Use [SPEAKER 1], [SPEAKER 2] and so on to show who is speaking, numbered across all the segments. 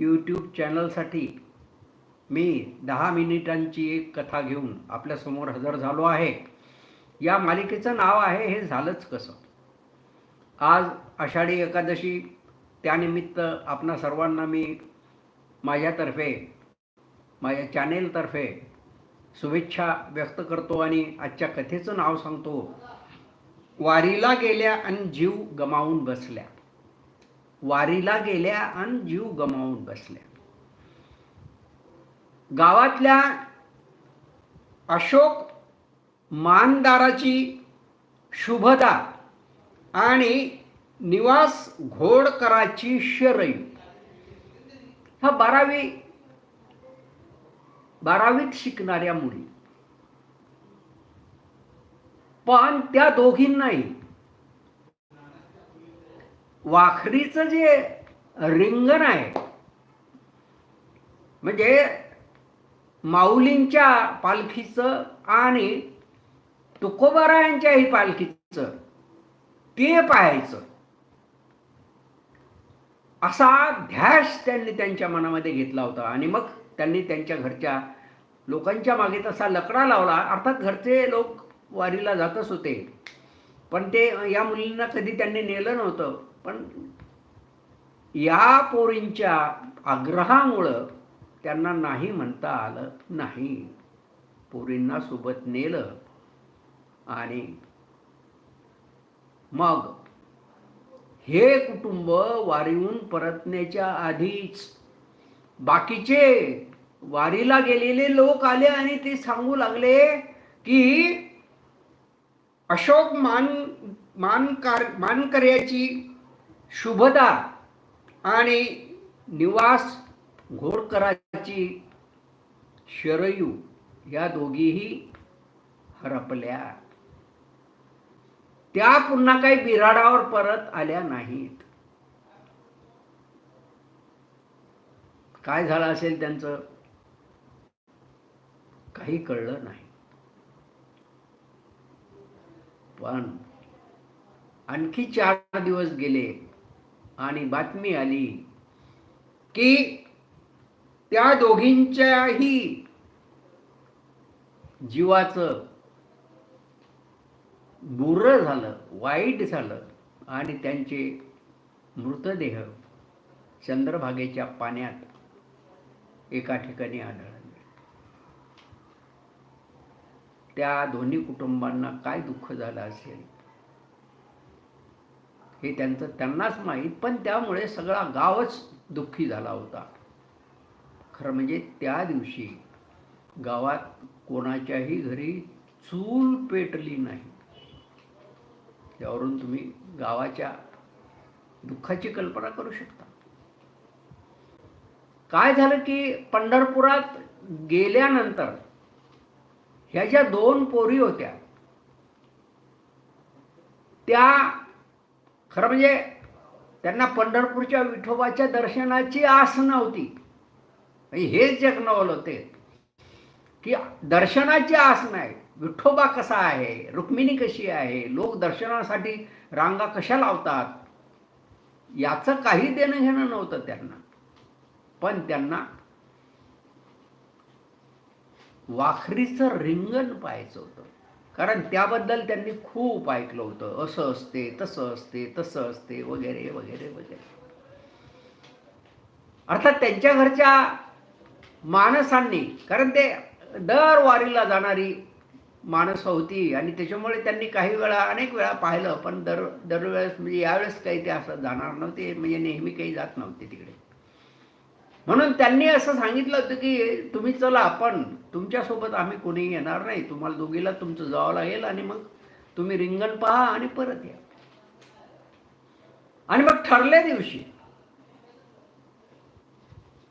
[SPEAKER 1] YouTube चॅनलसाठी मी दहा मिनिटांची एक कथा घेऊन आपल्यासमोर हजर झालो आहे. या मालिकेचं नाव आहे हे झालंच कसं? आज आषाढी एकादशी त्यानिमित्त आपणा सर्वांना मी माझ्यातर्फे माझ्या चॅनेलतर्फे शुभेच्छा व्यक्त करतो आणि आजच्या कथेचं नाव सांगतो वारीला गेल्या आणि जीव गमावून बसल्या. वारीला गेल्या आणि जीव गमावून बसल्या. गावातल्या अशोक मानदाराची शुभदा आणि निवास घोडकराची शरयू. हा बारावी बारावीत शिकणाऱ्या मुली. पण त्या दोघींनाही वाखरीचं जे रिंगण आहे म्हणजे माऊलींच्या पालखीचं आणि तुकोबारायांच्याही पालखीचं ते पाहायचं. असा ध्यास त्यांनी त्यांच्या मनामध्ये घेतला होता. आणि मग त्यांनी त्यांच्या घरच्या लोकांच्या मागे तसा लकडा लावला. अर्थात घरचे लोक वारीला जातच होते पण ते या मुलींना कधी त्यांनी नेलं नव्हतं. पण या पोरींच्या आग्रहामुळं त्यांना नाही म्हणता आलं नाही. पोरींना सोबत नेलं आणि मग हे कुटुंब वारीहून परतण्याच्या आधीच बाकीचे वारीला गेलेले लोक आले आणि ते सांगू लागले की अशोक मान मानकार मानकर्याची शुभदा आणि निवास घोडकराची शरयू या दोघीही हरपल्या. त्या पुन्हा काही बिराडावर परत आल्या नाहीत. काय झालं असेल त्यांचं? काही कळलं नाही. पण आणखी चार दिवस गेले. आणि बातमी आली की त्या दोघींच्याही जीवाचं बुर्र झालं वाईट झालं आणि त्यांचे मृतदेह चंद्रभागेच्या पाण्यात एका ठिकाणी आढळले. त्या दोन्ही कुटुंबांना काय दुःख झालं असेल? हे त्यांचं त्यांनाच माहीत पण त्यामुळे सगळा गावच दुःखी झाला होता. खरं म्हणजे त्या दिवशी गावात कोणाच्याही घरी चूल पेटली नाही. त्यावरून तुम्ही गावाच्या दुःखाची कल्पना करू शकता. काय झालं की पंढरपुरात गेल्यानंतर ह्या ज्या दोन पोरी होत्या त्या खरं म्हणजे त्यांना पंढरपूरच्या विठोबाच्या दर्शनाची आस नव्हती. हेच जगनवल होते की दर्शनाची आस नाही. विठोबा कसा आहे? रुक्मिणी कशी आहे? लोक दर्शनासाठी रांगा कशा लावतात? याचं काही देणं घेणं नव्हतं त्यांना. पण त्यांना वाखरीचं रिंगण पाहायचं होतं. कारण त्याबद्दल त्यांनी खूप ऐकलं होतं. असं असते तसं असते तसं असते वगैरे वगैरे वगैरे. अर्थात त्यांच्या घरच्या माणसांनी कारण ते दर वारीला जाणारी माणसं होती आणि त्याच्यामुळे त्यांनी काही वेळा अनेक वेळा पाहिलं पण दर दरवेळेस म्हणजे यावेळेस काही ते असं जाणार नव्हते म्हणजे नेहमी काही जात नव्हते तिकडे. म्हणून त्यांनी असं सांगितलं होतं की तुम्ही चला पण तुमच्यासोबत आम्ही कोणी येणार नाही. तुम्हाला दोघीला तुमचं जावं लागेल आणि मग तुम्ही रिंगण पहा आणि परत या. आणि मग ठरल्या दिवशी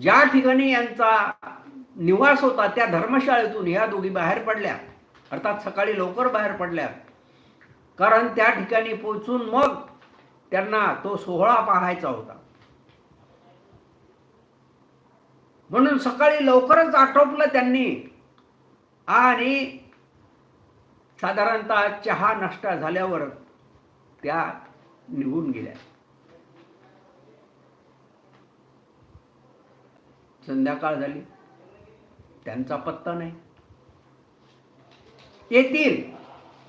[SPEAKER 1] ज्या ठिकाणी यांचा निवास होता त्या धर्मशाळेतून ह्या दोघी बाहेर पडल्या. अर्थात सकाळी लवकर बाहेर पडल्या. कारण त्या ठिकाणी पोचून मग त्यांना तो सोहळा पाहायचा होता. म्हणून सकाळी लवकरच आटोपलं त्यांनी. आणि साधारणतः चहा नाश्ता झाल्यावर त्या निघून गेल्या. संध्याकाळ झाली. त्यांचा पत्ता नाही. येतील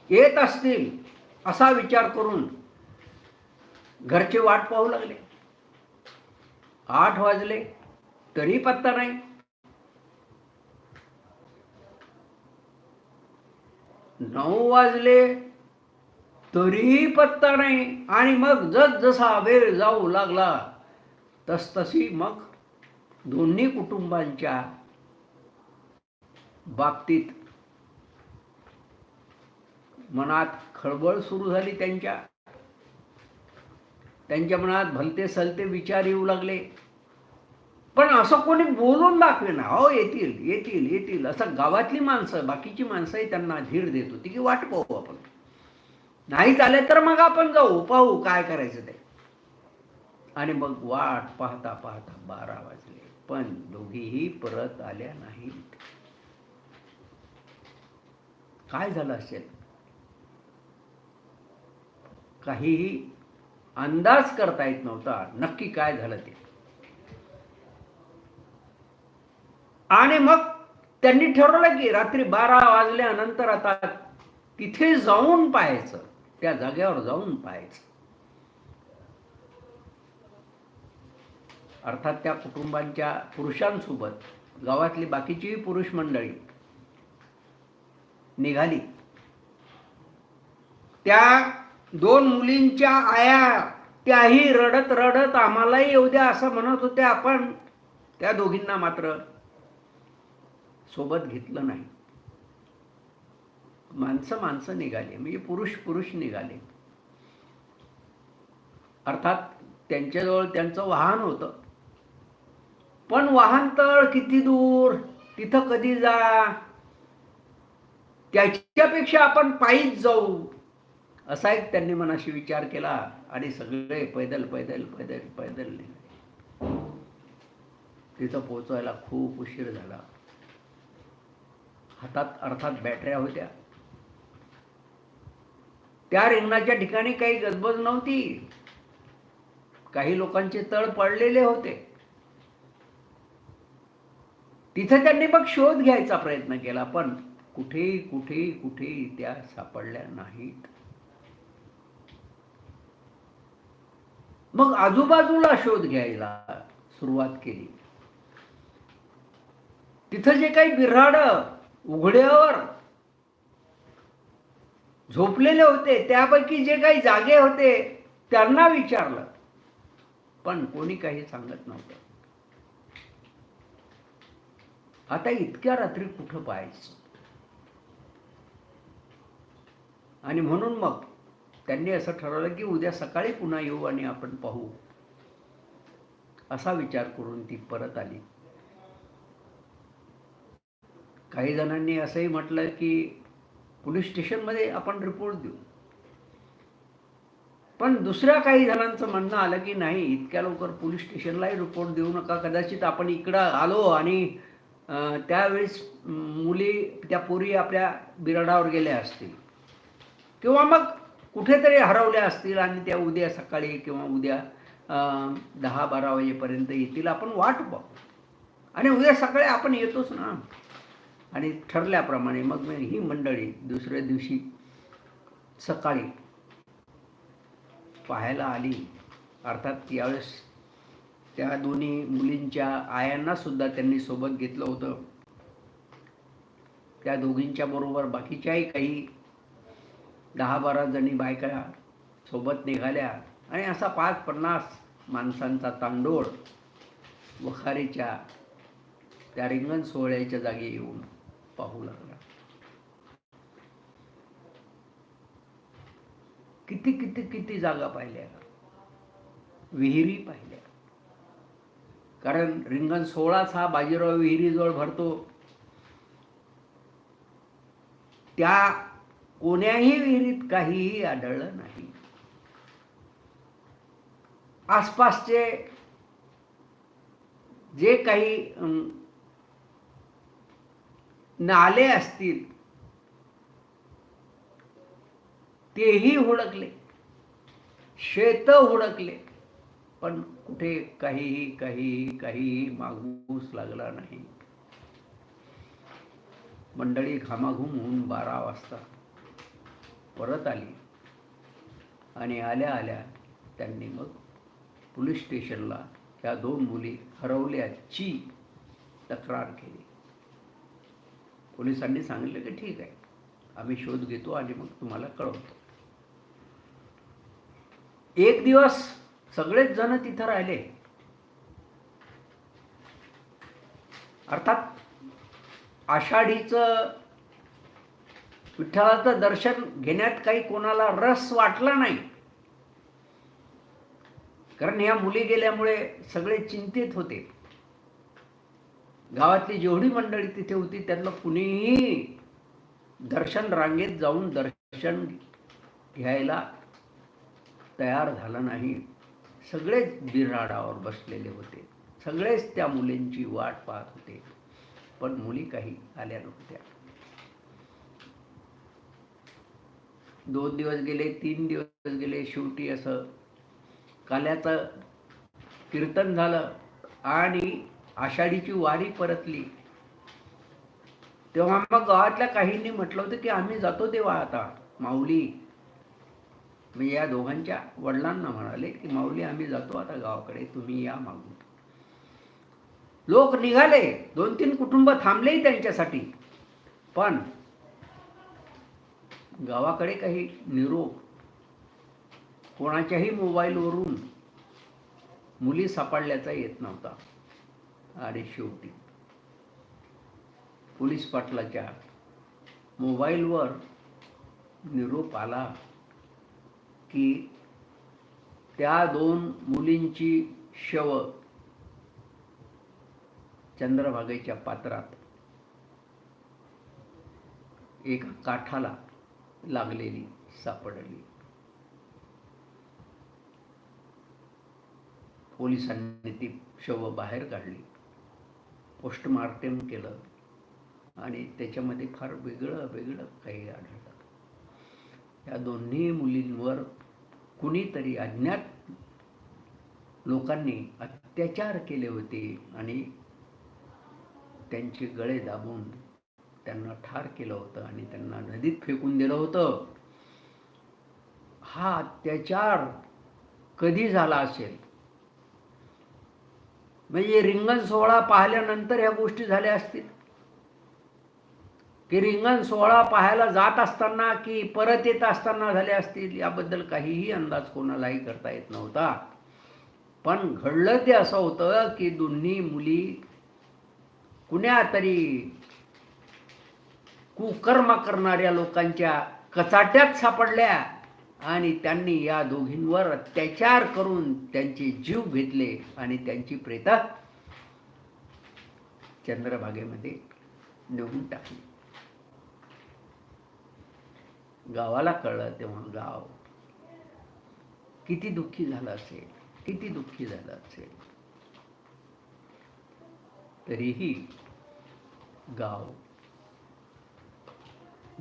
[SPEAKER 1] येत असतील असा विचार करून घरचे वाट पाहू लागले. आठ वाजले. तरी पत्ता नाही. नऊ वाजले तरीही पत्ता नाही. आणि मग जस जसा वेळ जाऊ लागला तसतशी मग दोन्ही कुटुंबांच्या बाबतीत मनात खळबळ सुरू झाली त्यांच्या. त्यांच्या मनात भलते सलते विचार येऊ लागले. पण असं कोणी बोलून दाखवेना हो येतील येतील येतील. असं गावातली माणसं बाकीची माणसंही त्यांना धीर देत होती की वाट पाहू आपण. नाही झाले तर मग आपण जाऊ पाहू काय करायचं ते. आणि मग वाट पाहता पाहता बारा वाजले. पण दोघीही परत आल्या नाहीत. काय झालं असेल? काहीही अंदाज करता येत नव्हता. नक्की काय झालं ते? आणि मग त्यांनी ठरवलं की रात्री बारा वाजल्यानंतर आता तिथे जाऊन पाहायचं त्या जागेवर जाऊन पाहायचं. अर्थात त्या कुटुंबांच्या पुरुषांसोबत गावातली बाकीचीही पुरुष मंडळी निघाली. त्या दोन मुलींच्या आया त्याही रडत रडत आम्हालाही येऊ द्या असं म्हणत होत्या आपण. त्या दोघींना मात्र सोबत घेतलं नाही. माणसं माणसं निघाले म्हणजे पुरुष पुरुष निघाले. अर्थात त्यांच्याजवळ त्यांचं वाहन होतं. पण वाहनतळ किती दूर तिथं कधी जा? त्याच्यापेक्षा आपण पायीच जाऊ. असा एक त्यांनी मनाशी विचार केला आणि सगळे पैदल पैदल पैदल पैदल निघाले. तिथं पोचवायला खूप उशीर झाला. हातात अर्थात बॅटऱ्या होत्या. त्या रिंगणाच्या ठिकाणी काही गजबज नव्हती. काही लोकांचे तळ पडलेले होते. तिथे त्यांनी मग शोध घ्यायचा प्रयत्न केला पण कुठेही कुठेही कुठेही त्या सापडल्या नाहीत. मग आजूबाजूला शोध घ्यायला सुरुवात केली. तिथं जे काही बिऱ्हाड उघड्यावर झोपलेले होते त्यापैकी जे काही जागे होते त्यांना विचारलं. पण कोणी काही सांगत नव्हतं. आता इतक्या रात्री कुठं पाहायचं? आणि म्हणून मग त्यांनी असं ठरवलं की उद्या सकाळी पुन्हा येऊ आणि आपण पाहू. असा विचार करून ती परत आली. काही जणांनी असंही म्हटलं की पोलीस स्टेशनमध्ये आपण रिपोर्ट देऊ. पण दुसऱ्या काही जणांचं म्हणणं आलं की नाही इतक्या लवकर पोलीस स्टेशनलाही रिपोर्ट देऊ नका. कदाचित आपण इकडं आलो आणि त्यावेळेस मुली त्या पोरी आपल्या बिराडावर गेल्या असतील. किंवा मग कुठेतरी हरवल्या असतील आणि त्या उद्या सकाळी किंवा उद्या दहा बारा वाजेपर्यंत येतील. आपण वाट पाहू आणि उद्या सकाळी आपण येतोच ना. आणि ठरल्याप्रमाणे मग मी ही मंडळी दुसऱ्या दिवशी सकाळी पाहायला आली. अर्थात यावेळेस त्या दोन्ही मुलींच्या आयांना सुद्धा त्यांनी सोबत घेतलं होतं. त्या दोघींच्या बरोबर बाकीच्याही काही दहा बारा जणी बायका सोबत निघाल्या आणि असा पाच पन्नास माणसांचा तांडोळ वखारीच्या त्या रिंगण सोहळ्याच्या जागी येऊन पाहू लागला. किती किती किती जागा पाहिल्या? विहिरी पाहिल्या. कारण रिंगण सोळाच हा बाजीराव विहिरीजवळ भरतो. त्या कोण्याही विहिरीत काहीही आढळलं नाही. आसपासचे जे काही अं, नाले असतील. तेही हुडकले. शेत हुडकले. पण कुठे काहीही काहीही काहीही मागूस लागला नाही. मंडळी घामाघूम होऊन बारा वाजता परत आली. आणि आल्या आल्या त्यांनी मग पोलीस स्टेशनला त्या दोन मुली हरवल्याची तक्रार केली. पोलिसांनी सांगितलं की ठीक आहे. आम्ही शोध घेतो आणि मग तुम्हाला कळवतो. एक दिवस सगळेच जण तिथं राहिले. अर्थात आषाढीचं विठ्ठलाचं दर्शन घेण्यात काही कोणाला रस वाटला नाही. कारण या मुली गेल्यामुळे सगळे चिंतित होते. गावातली जेवढी मंडळी तिथे होती त्यातलं कुणीही दर्शन रांगेत जाऊन दर्शन घ्यायला तयार झालं नाही. सगळेच बिराडावर बसलेले होते. सगळेच त्या मुलींची वाट पाहत होते. पण मुली काही आल्या नव्हत्या. दोन दिवस गेले तीन दिवस गेले शेवटी असं काल्याचं कीर्तन झालं आणि आषाढीची वारी परतली. तेव्हा मग गावातल्या काहींनी म्हटलं होतं की आम्ही जातो तेव्हा आता माऊली. म्हणजे या दोघांच्या वडिलांना म्हणाले की माऊली आम्ही जातो आता गावाकडे तुम्ही या मागून. लोक निघाले. दोन तीन कुटुंब थांबलेही त्यांच्यासाठी. पण गावाकडे काही निरोप. कोणाच्याही मोबाईलवरून मुली सापडल्याचा येत नव्हता. आणि शेवटी. पोलीस पाटलाच्या मोबाईलवर निरोप आला की त्या दोन मुलींची शव चंद्रभागेच्या पात्रात एका काठाला लागलेली सापडली. पोलिसांनी ती शव बाहेर काढली. पोस्टमार्टम केलं आणि त्याच्यामध्ये फार वेगळं वेगळं काही आढळलं. या दोन्ही मुलींवर कुणीतरी अज्ञात लोकांनी अत्याचार केले होते आणि त्यांचे गळे दाबून त्यांना ठार केलं होतं आणि त्यांना नदीत फेकून दिलं होतं. हा अत्याचार कधी झाला असेल? म्हणजे रिंगण सोहळा पाहिल्यानंतर ह्या गोष्टी झाल्या असतील. की रिंगण सोहळा पाहायला जात असताना की परत येत असताना झाले असतील याबद्दल काहीही अंदाज कोणालाही करता येत नव्हता. पण घडलं ते असं होतं की दोन्ही मुली कुण्या तरी कुकर्म करणाऱ्या लोकांच्या कचाट्यात सापडल्या. आणि त्यांनी या दोघींवर अत्याचार करून त्यांचे जीव घेतले आणि त्यांची प्रेत चंद्रभागेमध्ये नेऊन टाकली. गावाला कळलं तेव्हा गाव किती दुःखी झालं असेल किती दुःखी झालं असेल. तरीही गाव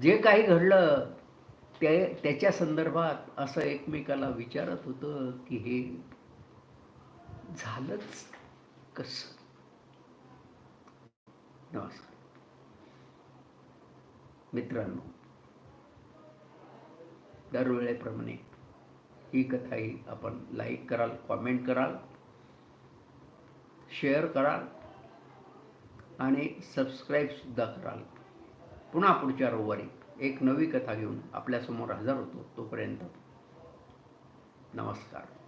[SPEAKER 1] जे काही घडलं ते त्याच्या संदर्भात असं एकमेकाला विचारत होतं की हे झालंच कसं? नमस्कार. मित्रांनो दरवेळेप्रमाणे ही कथाही आपण लाईक कराल कॉमेंट कराल शेअर कराल आणि सबस्क्राईबसुद्धा कराल. पुन्हा पुढच्या रविवारी एक नवी कथा घेऊन आपल्यासमोर हजर होतो तोपर्यंत नमस्कार.